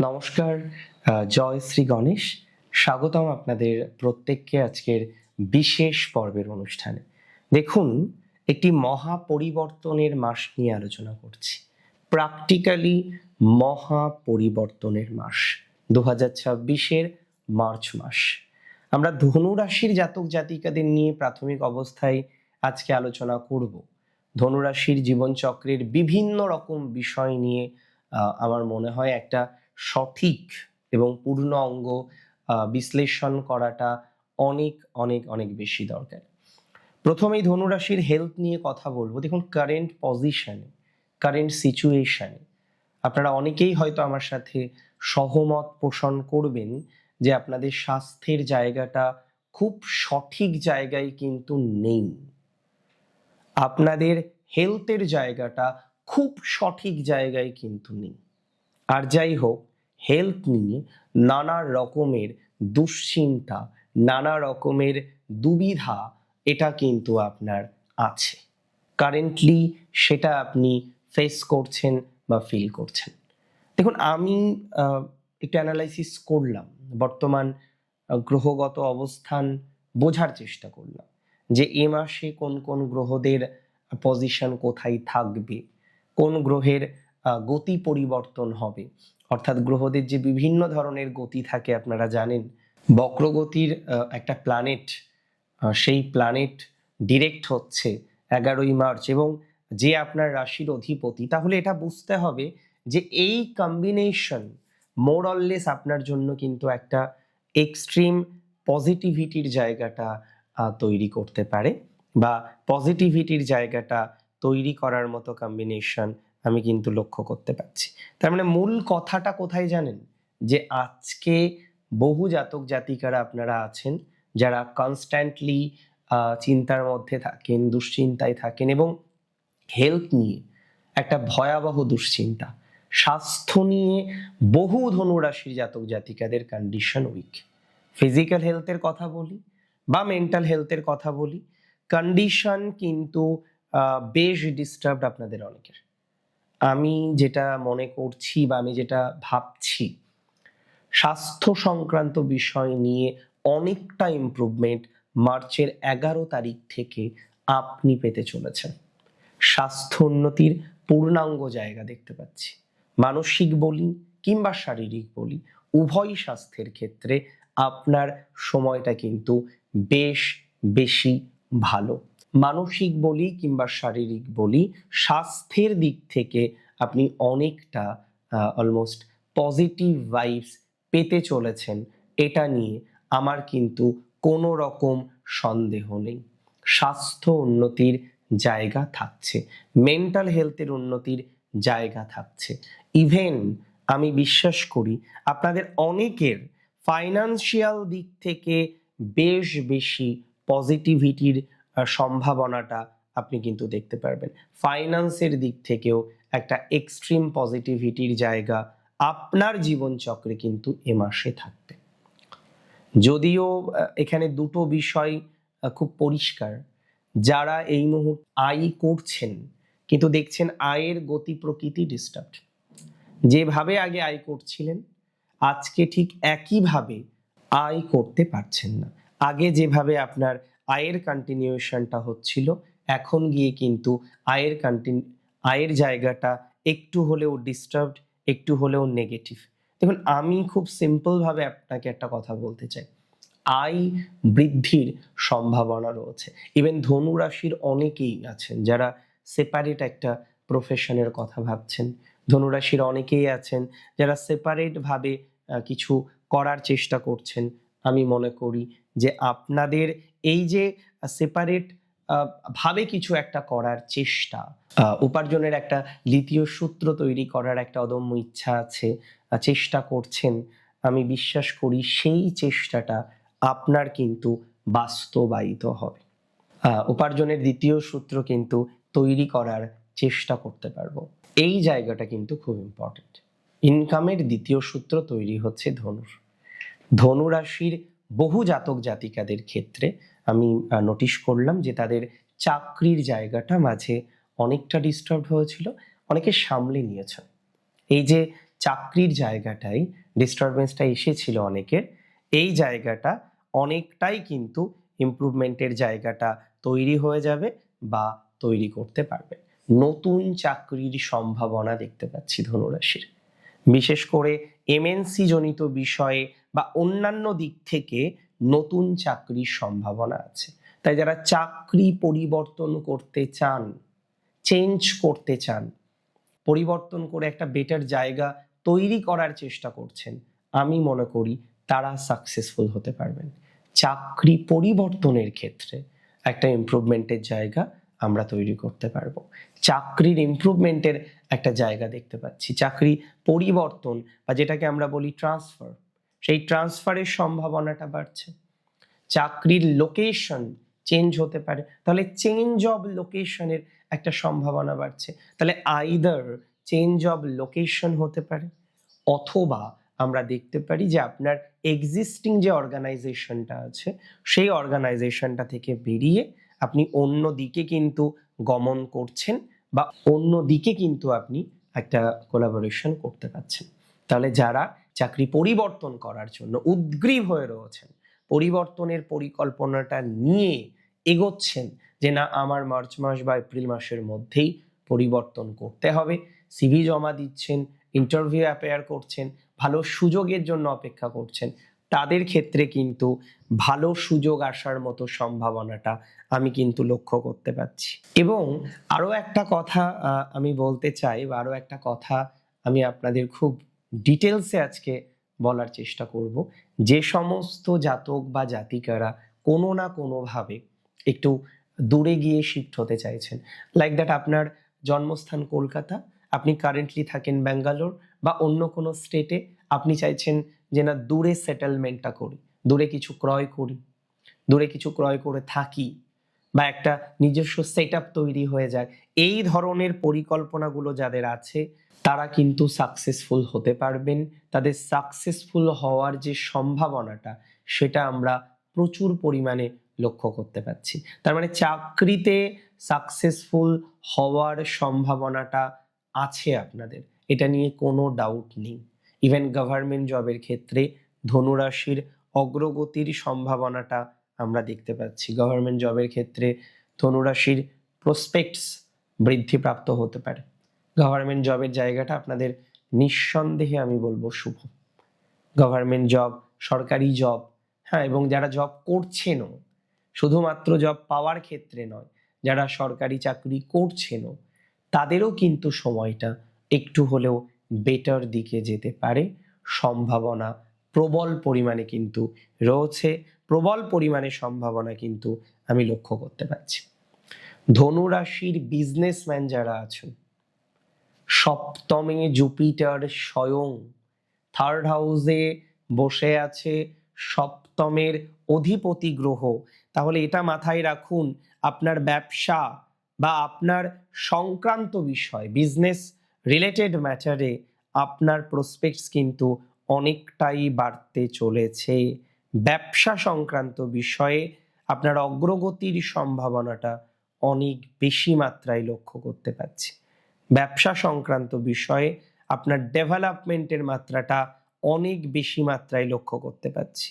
নমস্কার জয় শ্রী গণেশ। স্বাগতম আপনাদের প্রত্যেককে আজকের বিশেষ পর্বের অনুষ্ঠানে। দেখুন, একটি মহা পরিবর্তনের মাস নিয়ে আলোচনা করছি। প্র্যাকটিক্যালি মহা পরিবর্তনের মাস দু হাজার ছাব্বিশের মার্চ মাস। আমরা ধনুরাশির জাতক জাতিকাদের নিয়ে প্রাথমিক অবস্থায় আজকে আলোচনা করব। ধনুরাশির জীবনচক্রের বিভিন্ন রকম বিষয় নিয়ে আমার মনে হয় একটা সঠিক এবং পূর্ণ অঙ্গ বিশ্লেষণ করাটা অনেক অনেক অনেক বেশি দরকার। প্রথমেই ধনুরাশির হেলথ নিয়ে কথা বলব। দেখুন কারেন্ট পজিশনে কারেন্ট সিচুয়েশানে আপনারা অনেকেই হয়তো আমার সাথে সহমত পোষণ করবেন যে আপনাদের স্বাস্থ্যের জায়গাটা খুব সঠিক জায়গায় কিন্তু নেই। আপনাদের হেলথের জায়গাটা খুব সঠিক জায়গায় কিন্তু নেই। আর যাই হোক হেলথ নিয়ে নানা রকমের দুশ্চিন্তা, নানা রকমের দুবিধা এটা কিন্তু আপনার আছে। কারেন্টলি সেটা আপনি ফেস করছেন বা ফিল করছেন। দেখুন, আমি একটু অ্যানালাইসিস করলাম, বর্তমান গ্রহগত অবস্থান বোঝার চেষ্টা করলাম যে এ মাসে কোন কোন গ্রহদের পজিশন কোথায় থাকবে, কোন গ্রহের গতি পরিবর্তন হবে অর্থাৎ গ্রহদের যে বিভিন্ন ধরনের গতি থাকে, আপনারা জানেন, বক্রগতির একটা প্ল্যানেট সেই প্ল্যানেট ডিরেক্ট হচ্ছে এগারোই মার্চ এবং যে আপনার রাশির অধিপতি, তাহলে এটা বুঝতে হবে যে এই কম্বিনেশন মোরললেস আপনার জন্য কিন্তু একটা এক্সট্রিম পজিটিভিটির জায়গাটা তৈরি করতে পারে বা পজিটিভিটির জায়গাটা তৈরি করার মতো কম্বিনেশন আমি কিন্তু লক্ষ্য করতে পারছি। তার মানে মূল কথাটা কোথায় জানেন? যে আজকে বহু জাতক জাতিকারা আপনারা আছেন যারা কনস্ট্যান্টলি চিন্তার মধ্যে থাকেন, দুশ্চিন্তায় থাকেন এবং হেলথ নিয়ে একটা ভয়াবহ দুশ্চিন্তা। স্বাস্থ্য নিয়ে বহু ধনুরাশির জাতক জাতিকাদের কন্ডিশন উইক ফিজিক্যাল হেলথের কথা বলি বা মেন্টাল হেলথের কথা বলি। কন্ডিশন কিন্তু বেশ ডিস্টার্বড আপনাদের অনেকের। আমি যেটা মনে করছি বা আমি যেটা ভাবছি, স্বাস্থ্য সংক্রান্ত বিষয় নিয়ে অনেকটা ইমপ্রুভমেন্ট মার্চের এগারো তারিখ থেকে আপনি পেতে চলেছেন। স্বাস্থ্য উন্নতির পূর্ণাঙ্গ জায়গা দেখতে পাচ্ছি। মানসিক বলি কিংবা শারীরিক বলি উভয় স্বাস্থ্যের ক্ষেত্রে আপনার সময়টা কিন্তু বেশ বেশি ভালো। মানসিক বলি কিংবা শারীরিক বলি স্বাস্থ্যের দিক থেকে আপনি অনেকটা অলমোস্ট পজিটিভ ভাইবস পেতে চলেছেন। এটা নিয়ে আমার কিন্তু কোনো রকম সন্দেহ নেই। স্বাস্থ্য উন্নতির জায়গা থাকছে। মেন্টাল হেলথের উন্নতির জায়গা থাকছে। ইভেন আমি বিশ্বাস করি আপনাদের অনেকের ফাইনান্সিয়াল দিক থেকে বেশ বেশি পজিটিভিটির সম্ভাবনাটা আপনি কিন্তু দেখতে পারবেন। ফাইন্যান্সের দিক থেকেও একটা এক্সট্রিম পজিটিভিটির জায়গা আপনার জীবনচক্রে কিন্তু এ মাসে থাকবে। যদিও এখানে দুটো বিষয় খুব পরিষ্কার। যারা এই মুহূর্তে আয় করছেন, কিন্তু দেখছেন আয়ের গতি প্রকৃতি ডিস্টার্ব যেভাবে আগে আয় করছিলেন, আজকে ঠিক একইভাবে আয় করতে পারছেন না। আগে যেভাবে আপনার আয়ের কন্টিনিউশনটা হচ্ছিল, এখন গিয়ে কিন্তু আয়ের কন্টিন আয়ের জায়গাটা একটু হলেও ডিস্টার্বড একটু হলেও নেগেটিভ দেখুন, আমি খুব সিম্পলভাবে আপনাকে একটা কথা বলতে চাই। আয় বৃদ্ধির সম্ভাবনা রয়েছে। ইভেন ধনু রাশির অনেকেই আছেন যারা সেপারেট একটা প্রফেশনের কথা ভাবছেন। ধনুরাশির অনেকেই আছেন যারা সেপারেটভাবে কিছু করার চেষ্টা করছেন। আমি মনে করি যে আপনাদের এই যে সেপারেট ভাবে কিছু একটা করার চেষ্টা উপার্জনের একটা দ্বিতীয় সূত্র তৈরি করার একটা অদম্য ইচ্ছা আছে চেষ্টা করছেন, আমি বিশ্বাস করি সেই চেষ্টাটা আপনার কিন্তু বাস্তবায়িত হবে। উপার্জনের দ্বিতীয় সূত্র কিন্তু তৈরি করার চেষ্টা করতে পারব। এই জায়গাটা কিন্তু খুব ইম্পর্টেন্ট ইনকামের দ্বিতীয় সূত্র তৈরি হচ্ছে ধনুর। ধনু রাশির বহু জাতক জাতিকাদের ক্ষেত্রে আমি নোটিশ করলাম যে তাদের চাকরির জায়গাটা মাঝে অনেকটা ডিস্টার্ব হয়েছিল, অনেকে সামলে নিয়েছেন এই যে চাকরির জায়গাটাই ডিস্টারবেন্সটা এসেছিল অনেকের, এই জায়গাটা অনেকটাই কিন্তু ইমপ্রুভমেন্টের জায়গাটা তৈরি হয়ে যাবে বা তৈরি করতে পারবে। নতুন চাকরির সম্ভাবনা দেখতে পাচ্ছি ধনুরাশির। বিশেষ করে এমএনসি জনিত বিষয়ে বা অন্যান্য দিক থেকে নতুন চাকরির সম্ভাবনা আছে। তাই যারা চাকরি পরিবর্তন করতে চান চেঞ্জ করতে চান, পরিবর্তন করে একটা বেটার জায়গা তৈরি করার চেষ্টা করছেন, আমি মনে করি তারা সাকসেসফুল হতে পারবেন। চাকরি পরিবর্তনের ক্ষেত্রে একটা ইমপ্রুভমেন্টের জায়গা আমরা তৈরি করতে পারব। চাকরির ইমপ্রুভমেন্টের একটা জায়গা দেখতে পাচ্ছি। চাকরি পরিবর্তন বা যেটাকে আমরা বলি ট্রান্সফার সেই ট্রান্সফারের সম্ভাবনাটা বাড়ছে। চাকরির লোকেশন চেঞ্জ হতে পারে, তাহলে চেঞ্জ অব লোকেশনের একটা সম্ভাবনা বাড়ছে। তাহলে আইদার চেঞ্জ অফ লোকেশন হতে পারে, অথবা আমরা দেখতে পারি যে আপনার এক্সিস্টিং যে অর্গানাইজেশনটা আছে, সেই অর্গানাইজেশনটা থেকে বেরিয়ে আপনি অন্য দিকে কিন্তু গমন করছেন বা অন্য দিকে কিন্তু আপনি একটা কোলাবোরেশন করতে পারছেন। তাহলে যারা চাকরি পরিবর্তন করার জন্য উদ্গ্রীব হয়ে রয়েছেন, পরিবর্তনের পরিকল্পনাটা নিয়ে এগোচ্ছেন যে না, আমার মার্চ মাস বা এপ্রিল মাসের মধ্যেই পরিবর্তন করতে হবে সিভি জমা দিচ্ছেন ইন্টারভিউ অ্যাপেয়ার করছেন, ভালো সুযোগের জন্য অপেক্ষা করছেন তাদের ক্ষেত্রে কিন্তু ভালো সুযোগ আসার মতো সম্ভাবনাটা আমি কিন্তু লক্ষ্য করতে পারছি। এবং আরও একটা কথা আমি বলতে চাই বা আরও একটা কথা আমি আপনাদের খুব ডিটেলসে আজকে বলার চেষ্টা করব। যে সমস্ত জাতক বা জাতিকারা কোনো না কোনোভাবে একটু দূরে গিয়ে শিফট হতে চাইছেন। লাইক দ্যাট আপনার জন্মস্থান কলকাতা, আপনি কারেন্টলি থাকেন ব্যাঙ্গালোর বা অন্য কোনো স্টেটে আপনি চাইছেন যে না, দূরে সেটেলমেন্টটা করি, দূরে কিছু ক্রয় করি, দূরে কিছু ক্রয় করে থাকি বা একটা নিজস্ব সেট তৈরি হয়ে যায়। এই ধরনের পরিকল্পনাগুলো যাদের আছে, তারা কিন্তু সাকসেসফুল হতে পারবেন। তাদের সাকসেসফুল হওয়ার যে সম্ভাবনাটা, সেটা আমরা প্রচুর পরিমাণে লক্ষ্য করতে পারছি। তার মানে চাকরিতে সাকসেসফুল হওয়ার সম্ভাবনাটা আছে আপনাদের। এটা নিয়ে কোনো ডাউট নেই। ইভেন গভর্নমেন্ট জবের ক্ষেত্রে ধনুরাশির অগ্রগতির সম্ভাবনাটা আমরা দেখতে পাচ্ছি। গভর্নমেন্ট জবের ক্ষেত্রে ধনুরাশির প্রসপেক্টস বৃদ্ধিপ্রাপ্ত হতে পারে। গভর্নমেন্ট জবের জায়গাটা আপনাদের নিঃসন্দেহে আমি বলব শুভ। গভর্নমেন্ট জব সরকারি জব হ্যাঁ এবং যারা জব করছেনও, শুধুমাত্র জব পাওয়ার ক্ষেত্রে নয়, যারা সরকারি চাকরি করছেনও, তাদেরও কিন্তু সময়টা একটু হলেও বেটার দিকে যেতে পারে। সম্ভাবনা প্রবল পরিমাণে কিন্তু রয়েছে। প্রবল পরিমাণে সম্ভাবনা কিন্তু আমি লক্ষ্য করতে পারছি। ধনুরাশির বিজনেসম্যান যারা আছেন সপ্তমে জুপিটার স্বয়ং থার্ড হাউসে বসে আছে, সপ্তমের অধিপতি গ্রহ। তাহলে এটা মাথায় রাখুন, আপনার ব্যবসা বা আপনার সংক্রান্ত বিষয় বিজনেস রিলেটেড ম্যাটারে আপনার প্রসপেক্টস কিন্তু অনেকটাই বাড়তে চলেছে। ব্যবসা সংক্রান্ত বিষয়ে আপনার অগ্রগতির সম্ভাবনাটা অনেক বেশি মাত্রায় লক্ষ্য করতে পারছি। ব্যবসা সংক্রান্ত বিষয়ে আপনার ডেভেলপমেন্টের মাত্রাটা অনেক বেশি মাত্রায় লক্ষ্য করতে পারছি।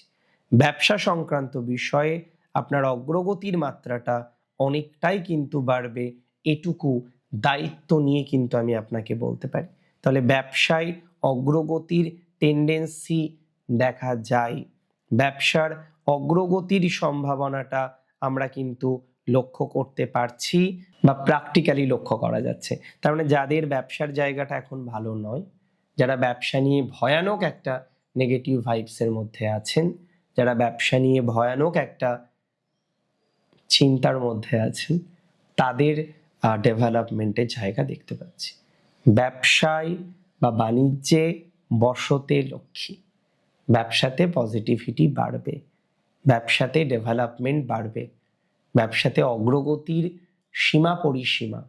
ব্যবসা সংক্রান্ত বিষয়ে আপনার অগ্রগতির মাত্রাটা অনেকটাই কিন্তু বাড়বে। এটুকু দায়িত্ব নিয়ে কিন্তু আমি আপনাকে বলতে পারি। তাহলে ব্যবসায় অগ্রগতির টেন্ডেন্সি দেখা যায়। ব্যবসার অগ্রগতির সম্ভাবনাটা আমরা কিন্তু লক্ষ্য করতে পারছি বা প্র্যাকটিক্যালি লক্ষ্য করা যাচ্ছে। তার মানে যাদের ব্যবসার জায়গাটা এখন ভালো নয়, যারা ব্যবসা নিয়ে ভয়ানক একটা নেগেটিভ ভাইবসের মধ্যে আছেন, যারা ব্যবসা নিয়ে ভয়ানক একটা চিন্তার মধ্যে আছেন, তাদের ডেভেলপমেন্টের জায়গা দেখতে পাচ্ছি। ব্যবসায় বা বাণিজ্যে বসতে লক্ষ্মী। ব্যবসাতে পজিটিভিটি বাড়বে। ব্যবসাতে ডেভেলপমেন্ট বাড়বে। ব্যবসাতে অগ্রগতির সীমা পরিসীমা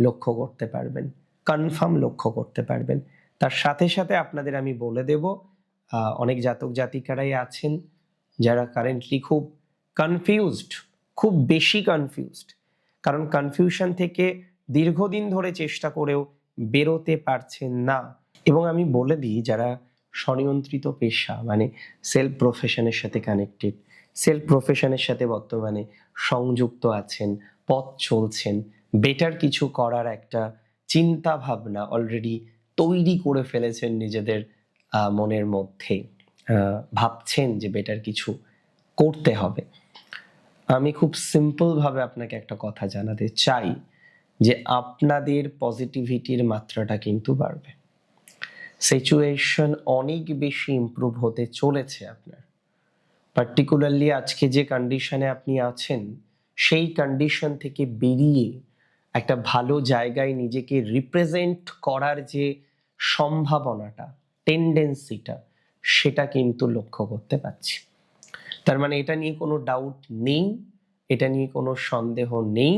লক্ষ্য করতে পারবেন কনফার্ম লক্ষ্য করতে পারবেন। তার সাথে সাথে আপনাদের আমি বলে দেব অনেক জাতক জাতিকারাই আছেন যারা কারেন্টলি খুব কনফিউজড খুব বেশি কনফিউজড কারণ কনফিউশন থেকে দীর্ঘদিন ধরে চেষ্টা করেও বেরোতে পারছেন না। এবং আমি বলে দিই, যারা স্বনিয়ন্ত্রিত পেশা মানে সেলফ প্রফেশনের সাথে কানেক্টেড সেলফ প্রফেশনের সাথে বর্তমানে সংযুক্ত আছেন, পথ চলছেন বেটার কিছু করার একটা চিন্তা ভাবনা অলরেডি তৈরি করে ফেলেছেন নিজেদের মনের মধ্যে। ভাবছেন যে বেটার কিছু করতে হবে। আমি খুব সিম্পল ভাবে আপনাকে একটা কথা জানাতে চাই যে আপনাদের পজিটিভিটির মাত্রাটা কিন্তু বাড়বে। সিচুয়েশন অনেক বেশি ইমপ্রুভ হতে চলেছে আপনার। পার্টিকুলারলি আজকে যে কন্ডিশনে আপনি আছেন, সেই কন্ডিশন থেকে বেরিয়ে একটা ভালো জায়গায় নিজেকে রিপ্রেজেন্ট করার যে সম্ভাবনাটা টেন্ডেন্সিটা সেটা কিন্তু লক্ষ্য করতে পারছি। তার মানে এটা নিয়ে কোনো ডাউট নেই, এটা নিয়ে কোনো সন্দেহ নেই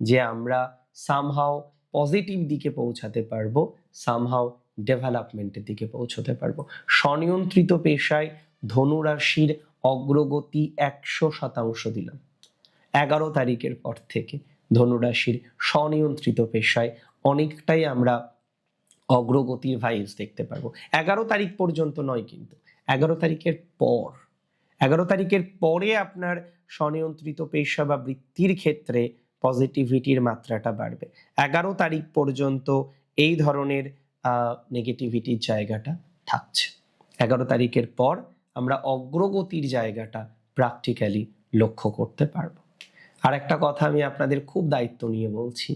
যে আমরা সামহাও পজিটিভ দিকে পৌঁছাতে পারব সামহাও ডেভেলপমেন্টের দিকে পৌঁছতে পারব। স্বনিয়ন্ত্রিত পেশায় ধনুরাশির অগ্রগতি একশো শতাংশ দিলাম। এগারো তারিখের পর থেকে ধনুরাশির স্বনিয়ন্ত্রিত পেশায় অনেকটাই আমরা অগ্রগতির ভাইবস দেখতে পারব। এগারো তারিখ পর্যন্ত নয় কিন্তু, এগারো তারিখের পর এগারো তারিখের পরে আপনার স্বনিয়ন্ত্রিত পেশা বা বৃত্তির ক্ষেত্রে পজিটিভিটির মাত্রাটা বাড়বে। এগারো তারিখ পর্যন্ত এই ধরনের নেগেটিভিটির জায়গাটা থাকছে। এগারো তারিখের পর আমরা অগ্রগতির জায়গাটা প্র্যাকটিক্যালি লক্ষ্য করতে পারব। আর একটা কথা আমি আপনাদের খুব দায়িত্ব নিয়ে বলছি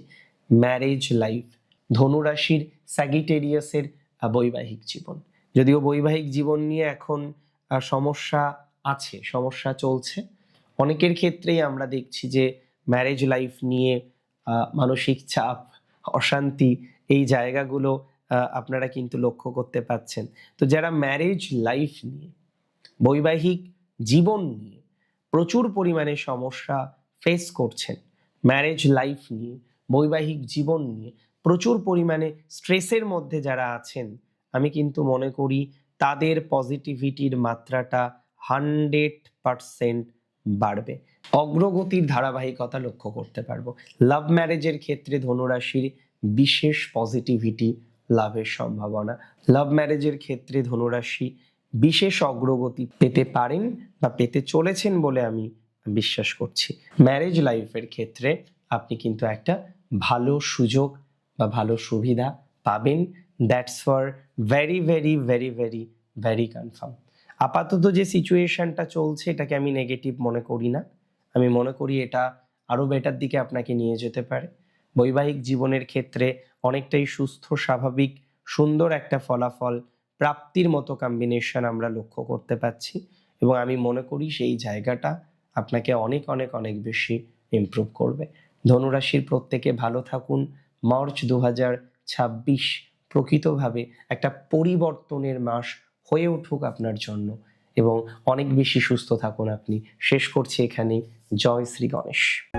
ম্যারেজ লাইফ ধনুরাশির স্যাগিটেরিয়াসের বৈবাহিক জীবন। যদিও বৈবাহিক জীবন নিয়ে এখন সমস্যা আছে, সমস্যা চলছে। অনেকের ক্ষেত্রেই আমরা দেখছি যে ম্যারেজ লাইফ নিয়ে মানসিক চাপ, অশান্তি এই জায়গাগুলো আপনারা কিন্তু লক্ষ্য করতে পাচ্ছেন। তো যারা ম্যারেজ লাইফ নিয়ে, বৈবাহিক জীবন নিয়ে প্রচুর পরিমাণে সমস্যা ফেস করছেন ম্যারেজ লাইফ নিয়ে, বৈবাহিক জীবন নিয়ে প্রচুর পরিমাণে স্ট্রেসের মধ্যে যারা আছেন, আমি কিন্তু মনে করি তাদের পজিটিভিটির মাত্রাটা হান্ড্রেড পারসেন্ট বাড়বে। অগ্রগতির ধারাবাহিকতা লক্ষ্য করতে পারব। লাভ ম্যারেজের ক্ষেত্রে ধনুরাশির বিশেষ পজিটিভিটি লাভের সম্ভাবনা। লাভ ম্যারেজের ক্ষেত্রে ধনুরাশি বিশেষ অগ্রগতি পেতে পারেন বা পেতে চলেছেন বলে আমি বিশ্বাস করছি। ম্যারেজ লাইফের ক্ষেত্রে আপনি কিন্তু একটা ভালো সুযোগ বা ভালো সুবিধা পাবেন। That's for very very very very very confirm. আপাতত যে সিচুয়েশনটা চলছে, এটাকে আমি নেগেটিভ মনে করি না। আমি মনে করি এটা আরও বেটার দিকে আপনাকে নিয়ে যেতে পারে। বৈবাহিক জীবনের ক্ষেত্রে অনেকটাই সুস্থ, স্বাভাবিক, সুন্দর একটা ফলাফল, প্রাপ্তির মতো কম্বিনেশন আমরা লক্ষ্য করতে পাচ্ছি এবং আমি মনে করি সেই জায়গাটা আপনাকে অনেক অনেক অনেক বেশি ইমপ্রুভ করবে। ধনুরাশির প্রত্যেকে ভালো থাকুন। মার্চ দু হাজার ছাব্বিশ প্রকৃতভাবে একটা পরিবর্তনের মাস হয়ে উঠুক আপনার জন্য। এবং অনেক বেশি সুস্থ থাকুন আপনি। শেষ করছি এখানে জয় শ্রী গণেশ।